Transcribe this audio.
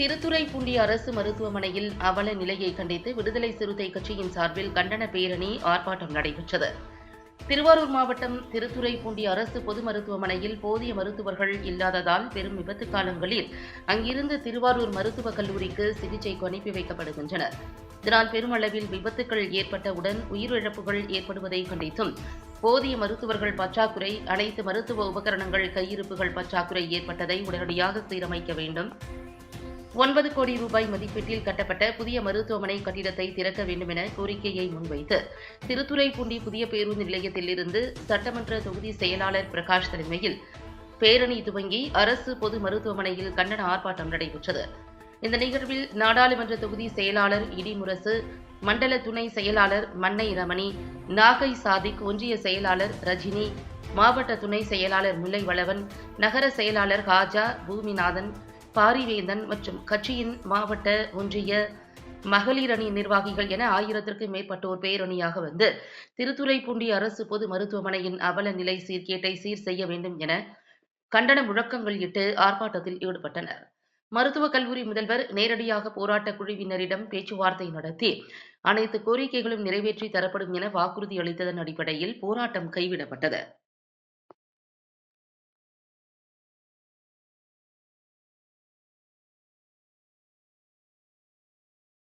திருத்துறைப்பூண்டி அரசு மருத்துவமனையில் அவல நிலையை கண்டித்து விடுதலை சிறுத்தை கட்சியின் சார்பில் கண்டன பேரணி ஆர்ப்பாட்டம் நடைபெற்றது. திருவாரூர் மாவட்டம் திருத்துறைப்பூண்டி அரசு பொது மருத்துவமனையில் போதிய மருத்துவர்கள் இல்லாததால் பெரும் விபத்து காலங்களில் அங்கிருந்து திருவாரூர் மருத்துவக் கல்லூரிக்கு சிகிச்சைக்கு அனுப்பி வைக்கப்படுகின்றனர். இதனால் பெருமளவில் விபத்துக்கள் ஏற்பட்டவுடன் உயிரிழப்புகள் ஏற்படுவதை கண்டித்தும் போதிய மருத்துவர்கள் பற்றாக்குறை அனைத்து மருத்துவ உபகரணங்கள் கையிருப்புகள் பற்றாக்குறை ஏற்பட்டதை உடனடியாக சீரமைக்க வேண்டும். ஒன்பது கோடி ரூபாய் மதிப்பீட்டில் கட்டப்பட்ட புதிய மருத்துவமனை கட்டிடத்தை திறக்க வேண்டும் என கோரிக்கையை முன்வைத்து திருத்துறைப்பூண்டி புதிய பேருந்து நிலையத்திலிருந்து சட்டமன்ற தொகுதி செயலாளர் பிரகாஷ் தலைமையில் பேரணி துவங்கி அரசு பொது மருத்துவமனையில் கண்டன ஆர்ப்பாட்டம் நடைபெற்றது. இந்த நிகழ்வில் நாடாளுமன்ற தொகுதி செயலாளர் இடிமுரசு மண்டல துணை செயலாளர் மன்னை ரமணி நாகை சாதிக் ஒன்றிய செயலாளர் ரஜினி மாவட்ட துணை செயலாளர் முல்லை வளவன் நகர செயலாளர் ஹாஜா பூமிநாதன் பாரிவேந்தன் மற்றும் கட்சியின் மாவட்ட ஒன்றிய மகளிர் அணி நிர்வாகிகள் என ஆயிரத்திற்கும் மேற்பட்டோர் பேரணியாக வந்து திருத்துறைப்பூண்டி அரசு பொது மருத்துவமனையின் அவல நிலை சீர்கேட்டை சீர் செய்ய வேண்டும் என கண்டன முழக்கங்கள் இட்டு ஆர்ப்பாட்டத்தில் ஈடுபட்டனர். மருத்துவக் கல்லூரி முதல்வர் நேரடியாக போராட்ட குழுவினரிடம் பேச்சுவார்த்தை நடத்தி அனைத்து கோரிக்கைகளும் நிறைவேற்றி தரப்படும் என வாக்குறுதி அளித்ததன் அடிப்படையில் போராட்டம் கைவிடப்பட்டது.